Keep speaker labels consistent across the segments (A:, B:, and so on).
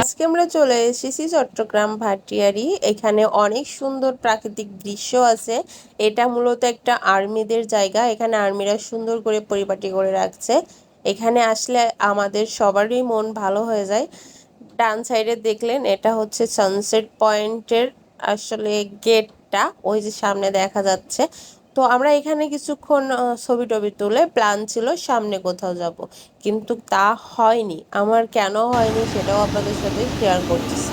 A: আজকে আমরা চলে এসেছি চট্টগ্রাম ভাটিয়ারি। এখানে অনেক সুন্দর প্রাকৃতিক দৃশ্য আছে। এটা মূলত একটা আর্মিদের জায়গা। এখানে আর্মিরা সুন্দর করে পরিপাটি করে রাখছে। এখানে আসলে আমাদের সবারই মন ভালো হয়ে যায়। ডান সাইডে দেখলেন এটা হচ্ছে সানসেট পয়েন্টের আসলে গেটটা ওই যে সামনে দেখা যাচ্ছে। তো আমরা এখানে কিছুক্ষণ ছবি টবি তুলে প্ল্যান ছিল সামনে কোথাও যাব। কিন্তু তা হয়নি। আমার কেন হয়নি সেটাও আপনাদের সাথে শেয়ার করতেছি।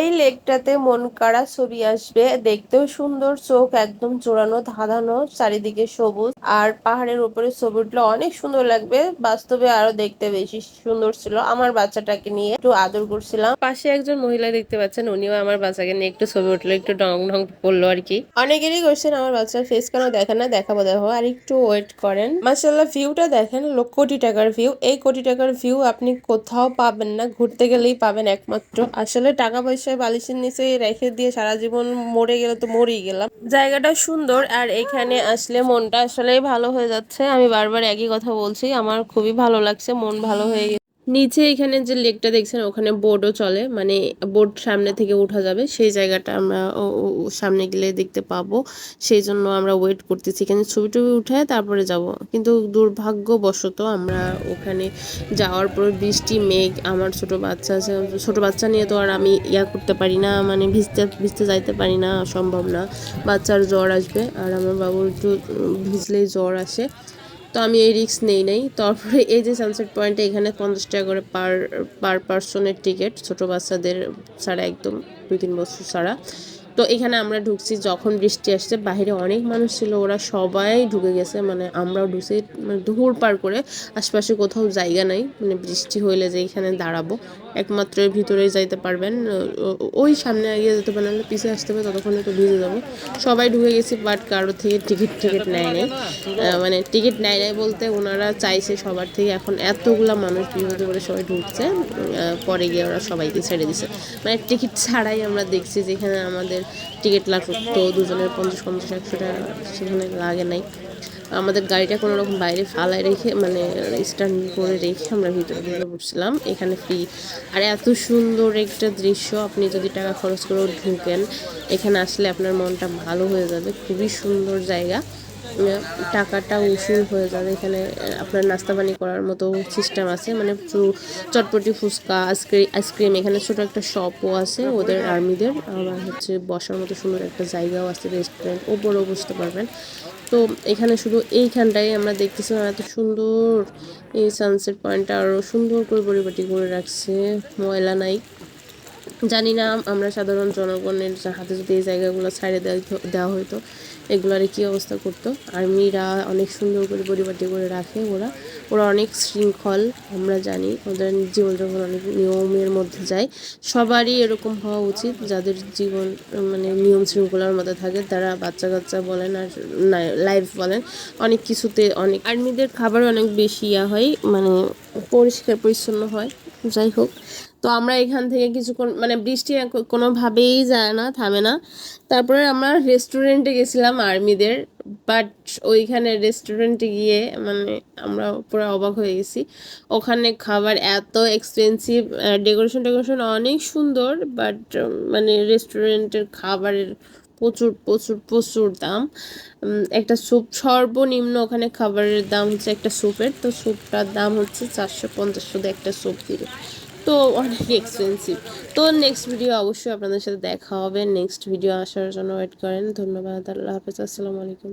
A: এই লেকটাতে মন কাড়া ছবি আসবে। দেখতেও সুন্দর চোখ একদম চোরানো ধাঁধানো চারিদিকে সবুজ। আর পাহাড়ের উপরে ছবি উঠলে অনেক সুন্দর লাগবে। বাস্তবে আরও দেখতে বেশি সুন্দর ছিল আমার বাচ্চাটাকে নিয়ে। একটু আদর করছিলাম। পাশে একজন মহিলা দেখতে পাচ্ছেন উনিও আমার বাচ্চাকে নিয়ে একটু ছবি উঠল একটু ডং ঢং করল আর কি। অনেকেরই করছেন আমার বাচ্চার ফেস কেন দেখেন না? দেখাবো দেখো আর একটু ওয়েট করেন। মাসাল্লাহ ভিউটা দেখেন লোক কোটি টাকার ভিউ এই কোটি টাকার ভিউ আপনি কোথাও পাবেন না ঘুরতে গেলেই পাবেন একমাত্র। আসলে টাকা পয়সা বালিশের নিচে রেখে দিয়ে সারা জীবন মরে গেলে তো মরেই গেলাম। জায়গাটা সুন্দর আর এখানে আসলে মনটা আসলেই ভালো হয়ে যাচ্ছে। আমি বারবার একই কথা বলছি, আমার খুবই ভালো লাগছে, মন ভালো হয়ে গেছে। নিচে এখানে যে লেকটা দেখছেন, ওখানে বোটও চলে। মানে বোট সামনে থেকে উঠা যাবে। সেই জায়গাটা আমরা সামনে গেলে দেখতে পাবো। সেই জন্য আমরা ওয়েট করতেছি। এখানে ছবি টবি উঠায় তারপরে যাব। কিন্তু দুর্ভাগ্যবশত আমরা ওখানে যাওয়ার পর বৃষ্টি, মেঘ, আমার ছোট বাচ্চা আছে। ছোট বাচ্চা নিয়ে তো আর আমি ইয়া করতে পারি না। মানে ভিজতে ভিজতে যাইতে পারি না। সম্ভব না। বাচ্চার জ্বর আসবে। আর আমার বাবুর একটু ভিজলেই জ্বর আসে। তো আমি এই রিক্স নেই নাই। তারপরে এই যে সানসেট পয়েন্টে এখানে পঞ্চাশ টাকা করে পার পার পার্সনের টিকিট ছোটো বাচ্চাদের ছাড়া একদম, দুই তিন বছর ছাড়া। তো এখানে আমরা ঢুকছি যখন বৃষ্টি আসছে, বাইরে অনেক মানুষ ছিল, ওরা সবাই ঢুকে গেছে মানে আমরাও ঢুকছি মানে দুপুর পার করে, আশপাশে কোথাও জায়গা নাই মানে বৃষ্টি হইলে যে এখানে দাঁড়াবো, একমাত্র ভিতরে যাইতে পারবেন ওই সামনে এগিয়ে যেতে পারেন নাহলে পিছিয়ে আসতে হবে, ততক্ষণে তো ভিজে যাব। সবাই ঢুকে গেছি বাট কারও থেকে টিকিট টিকিট নেয় নাই। মানে টিকিট নেয় নাই বলতে ওনারা চাইছে সবার থেকে, এখন এতগুলা মানুষ বিপদে করে সবাই ঢুকছে পরে গিয়ে ওরা সবাইকে ছেড়ে দিছে। মানে টিকিট ছাড়াই আমরা দেখছি যেখানে আমাদের টিকিট লাগতো দুজনের পঞ্চাশ পঞ্চাশ একশো টাকা সেখানে লাগে নাই। আমাদের গাড়িটা কোনো রকম বাইরে ফালায় রেখে মানে স্ট্যান্ড করে রেখে আমরা ভিতরে ঢুকে পড়ছিলাম, এখানে ফ্রি আর এত সুন্দর একটা দৃশ্য, আপনি যদি টাকা খরচ করেও ঢুকেন, এখানে আসলে আপনার মনটা ভালো হয়ে যাবে। খুবই সুন্দর জায়গা। টাকাটা উসুল হয়ে যাবে। এখানে আপনার নাস্তা পানি করার মতো সিস্টেম আছে। মানে চটপটি ফুচকা আইসক্রিম আইসক্রিম, এখানে ছোট একটা শপও আছে ওদের আর্মিদের আবার হচ্ছে বসার মতো সুন্দর একটা জায়গাও আছে রেস্টুরেন্ট ওপরেও বসতে পারবেন। তো এখানে শুধু এইখানটাই আমরা দেখতেছিলাম এত সুন্দর এই সানসেট পয়েন্টটা আরও সুন্দর করে পরিপাটি করে রাখছে, ময়লা নাই। জানি না, আমরা সাধারণ জনগণের হাতে যদি এই জায়গাগুলো ছাড়ে দেওয়া হতো এগুলার কী অবস্থা করতো? আর্মিরা অনেক সুন্দর করে পরিপাটি করে রাখে ওরা। ওরা অনেক শৃঙ্খল, আমরা জানি। ওদের জীবনযাপন অনেক নিয়মের মধ্যে যায়। সবারই এরকম হওয়া উচিত, যাদের জীবন মানে নিয়ম শৃঙ্খলার মধ্যে থাকে, তারা বাচ্চা কাচ্চা বলেন আর লাইফ বলেন, অনেক কিছুতে অনেক আর্মিদের খাবার অনেক বেশি ইয়া হয় মানে পরিষ্কার পরিচ্ছন্ন হয়। যাই হোক। তো আমরা এখান থেকে কিছুক্ষণ মানে বৃষ্টি কোনোভাবেই যায় না, থামে না। তারপরে আমরা রেস্টুরেন্টে গেছিলাম আর্মিদের বাট ওইখানে রেস্টুরেন্টে গিয়ে মানে আমরা পুরো অবাক হয়ে গেছি। ওখানে খাবার এত এক্সপেন্সিভ ডেকোরেশন টেকোরেশন অনেক সুন্দর বাট মানে রেস্টুরেন্টের খাবারের প্রচুর প্রচুর প্রচুর দাম। একটা স্যুপ, সর্বনিম্ন ওখানে খাবারের দাম হচ্ছে একটা স্যুপের। তো স্যুপটার দাম হচ্ছে চারশো পঞ্চাশ শুধু একটা স্যুপ দিবে। তো অনেক এক্সপেন্সিভ তো নেক্সট ভিডিও অবশ্যই আপনাদের সাথে দেখা হবে। নেক্সট ভিডিও আসার জন্য ওয়েট করেন। ধন্যবাদ। আল্লাহ হাফেজ। আসসালামু আলাইকুম।